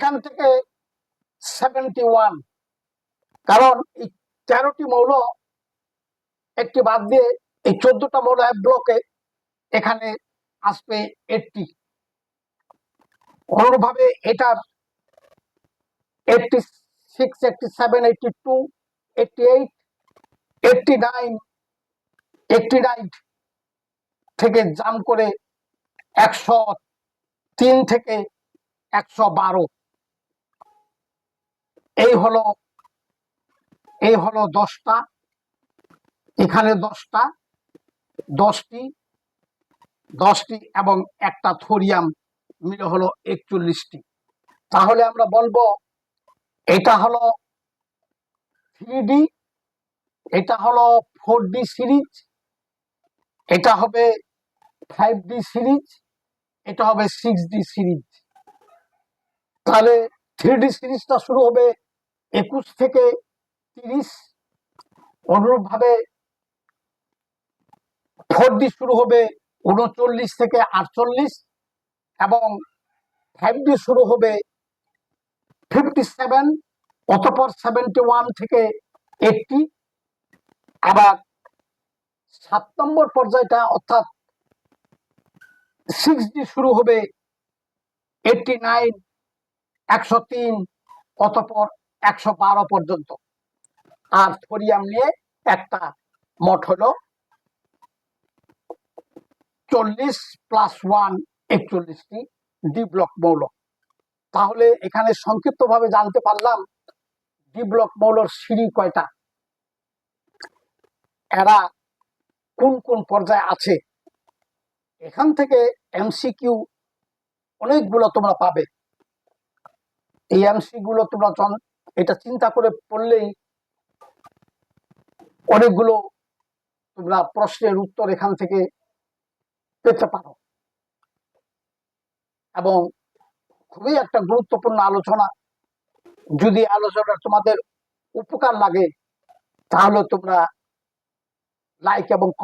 এখান থেকে seventy one কারণ এই তেরোটি মৌল একটি বাদ দিয়ে এই চোদ্দটা মৌল এক ব্লকে এখানে আসবে এইটটি অনুরূপভাবে এটার eighty six eighty seven eighty two eighty eight eighty nine eighty nine থেকে জাম করে একশো তিন থেকে একশো বারো। হলো, এই হলো দশটা, এখানে দশটা, দশটি দশটি এবং একটা থোরিয়াম মিলে হলো একচল্লিশটি। তাহলে আমরা বলব, এটা হলো থ্রি এটা হলো ফোর ডি সিরিজ, এটা হবে ফাইভ ডি সিরিজ, এটা হবে সিক্স ডি সিরিজ। তাহলে থ্রি ডি সিরিজটা শুরু হবে একুশ থেকে তিরিশ অনুরূপভাবে ফোর ডি শুরু হবে উনচল্লিশ থেকে আটচল্লিশ এবং ফাইভ ডি শুরু হবে ফিফটি সেভেন, অতপর সেভেন্টি ওয়ান থেকে এইটটি, আবার সাত নম্বর পর্যায়টা অর্থাৎ সিক্স ডি শুরু হবে এইটটি নাইন, একশো তিন, অতপর একশো বারো পর্যন্ত। আর থোরিয়াম নিয়ে একটা মঠ হলো চল্লিশ প্লাস ওয়ান একচল্লিশটি ডি ব্লক মৌল। তাহলে এখানে সংক্ষিপ্তভাবে জানতে পারলাম ডি ব্লক মৌলর সিঁড়ি কয়টা। এরা কোন কোন পর্যায়ে আছে? এখান থেকে এমসিকিউ অনেকগুলো তোমরা পাবে। এই এমসি গুলো তোমরা এটা চিন্তা করে পড়লেই অনেকগুলো তোমরা প্রশ্নের উত্তর এখান থেকে পেতে পারো। এবং খুবই একটা গুরুত্বপূর্ণ আলোচনা। যদি আলোচনা তোমাদের উপকার লাগে, তাহলে তোমরা লাইক এবং